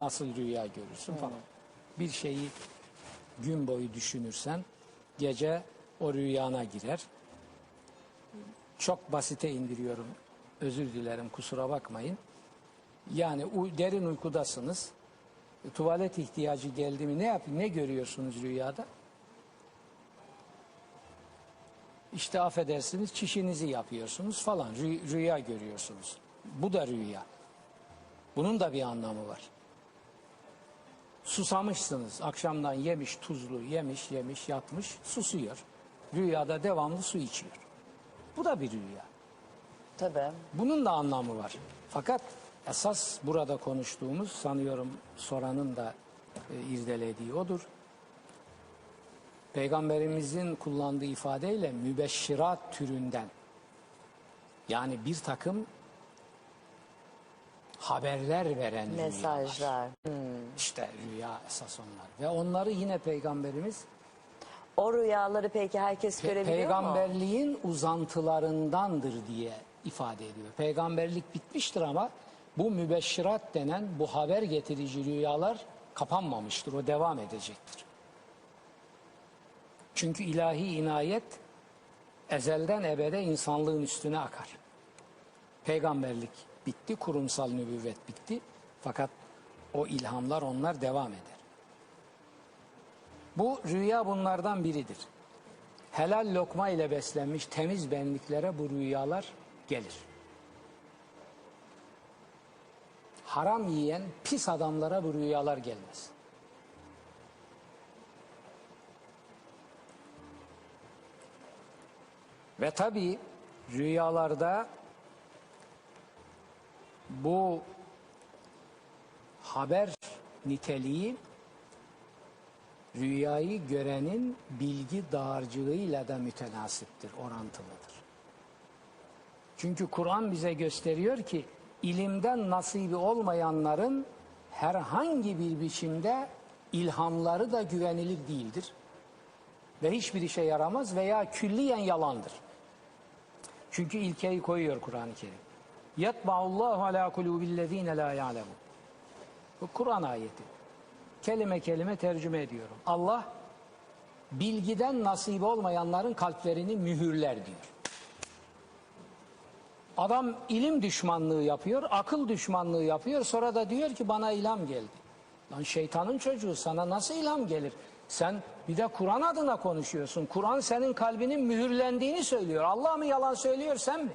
nasıl rüya görürsün falan. Bir şeyi gün boyu düşünürsen gece o rüyana girer. Çok basite indiriyorum. Özür dilerim kusura bakmayın. Yani derin uykudasınız. Tuvalet ihtiyacı geldi mi ne yapın ne görüyorsunuz rüyada? İşte affedersiniz çişinizi yapıyorsunuz falan Rü- rüya görüyorsunuz. Bu da rüya. Bunun da bir anlamı var. Susamışsınız. Akşamdan yemiş tuzlu, yemiş yemiş yatmış, susuyor. Rüyada devamlı su içiyor. Bu da bir rüya. Tabii. Bunun da anlamı var. Fakat esas burada konuştuğumuz sanıyorum soranın da e, irdelediği odur. Peygamberimizin kullandığı ifadeyle mübeşşirat türünden yani bir takım haberler veren. Mesajlar. Hmm. İşte rüya esas onlar. Ve onları yine peygamberimiz O rüyaları peki herkes pe- görebiliyor mu? peygamberliğin uzantılarındandır diye ifade ediyor. Peygamberlik bitmiştir ama bu mübeşşirat denen bu haber getirici rüyalar kapanmamıştır. O devam edecektir. Çünkü ilahi inayet ezelden ebede insanlığın üstüne akar. Peygamberlik bitti, kurumsal nübüvvet bitti. Fakat o ilhamlar onlar devam eder. Bu rüya bunlardan biridir. Helal lokma ile beslenmiş temiz benliklere bu rüyalar gelir. Haram yiyen pis adamlara bu rüyalar gelmez. Ve tabii rüyalarda bu haber niteliği rüyayı görenin bilgi dağarcığıyla da mütenasiptir, orantılıdır. Çünkü Kur'an bize gösteriyor ki ilimden nasibi olmayanların herhangi bir biçimde ilhamları da güvenilir değildir. Ve hiçbir işe yaramaz veya külliyen yalandır. Çünkü ilkeyi koyuyor Kur'an-ı Kerim. Yatba'ullahu ala kulubillezine la ya'lemun. Bu Kur'an ayeti. Kelime kelime tercüme ediyorum. Allah bilgiden nasibi olmayanların kalplerini mühürler diyor. Adam ilim düşmanlığı yapıyor, akıl düşmanlığı yapıyor. Sonra da diyor ki bana ilham geldi. Lan şeytanın çocuğu sana nasıl ilham gelir? Sen bir de Kur'an adına konuşuyorsun. Kur'an senin kalbinin mühürlendiğini söylüyor. Allah mı yalan söylüyor sen mi?